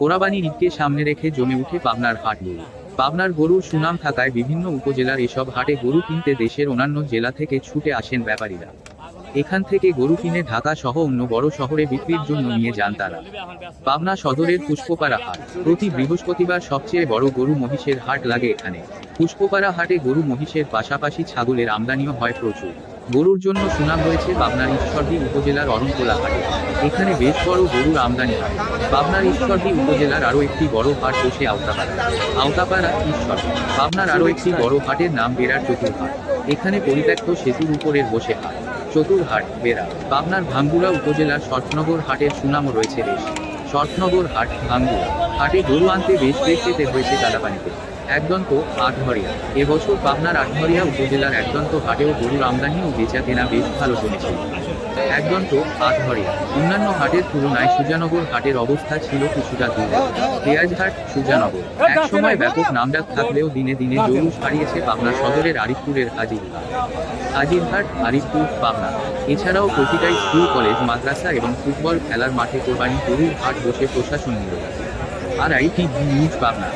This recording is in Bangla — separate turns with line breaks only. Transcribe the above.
কোরাবানি ঈদকে সামনে রেখে জমে উঠে পাবনার হাটগুলো পাবনার গরুর সুনাম থাকায় বিভিন্ন উপজেলার এসব হাটে গরু কিনতে দেশের অন্যান্য জেলা থেকে ছুটে আসেন ব্যাপারীরা। এখান থেকে গরু কিনে ঢাকা সহ অন্য বড় শহরে বিক্রির জন্য নিয়ে যান তারা। পাবনা সদরের পুষ্পপাড়া হাট। প্রতি বৃহস্পতিবার সবচেয়ে বড় গরু মহিষের হাট লাগে এখানে। পুষ্পপাড়া হাটে গরু মহিষের পাশাপাশি ছাগলের আমদানিও হয় প্রচুর। গরুর জন্য সুনাম রয়েছে পাবনার ঈশ্বরদী উপজেলার অরণকোলা হাটে। এখানে বেশ বড় গরুর আমদানি হয়। পাবনার ঈশ্বরদী উপজেলার আরও একটি বড় হাট বসে আওতাপাড়া। আওতাপাড়া ঈশ্বর পাবনার আরও একটি বড় হাটের নাম বেড়ার চতুর্হাট। এখানে পরিত্যক্ত সেতুর উপরের বসে হাট। চতুরহাট, বেড়া। পাবনার ভাঙ্গুড়া উপজেলার শর্টনগর হাটের সুনামও রয়েছে বেশ। শর্টনগর হাট ভাঙ্গুয়া হাটে গরু আনতে বেশ যেতে হয়েছে কাদাপানিতে একদন্ত আটঘরিয়া। এবছর পাবনার আটঘরিয়া উপজেলার একদন্ত হাটেও গরুর আমদানি ও বেচা কেনা বেশ ভালো চলেছে একদন্ত আটঘরিয়া অন্যান্য হাটের তুলনায় সুজানগর হাটের অবস্থা ছিল কিছুটা দূরে। পেঁয়াজঘাট, সুজানগর। একসময় ব্যাপক নামডাক থাকলেও দিনে দিনে জৌলুস হারিয়েছে পাবনা সদরের আরিফপুরের হাজিরঘাট। হাজিরঘাট, আরিফপুর, পাবনা। এছাড়াও প্রতিটাই স্কুল, কলেজ, মাদ্রাসা এবং ফুটবল খেলার মাঠে কোরবানি গরুর হাট বসে প্রশাসন নিল আর আইটি নিউজ পাবনা।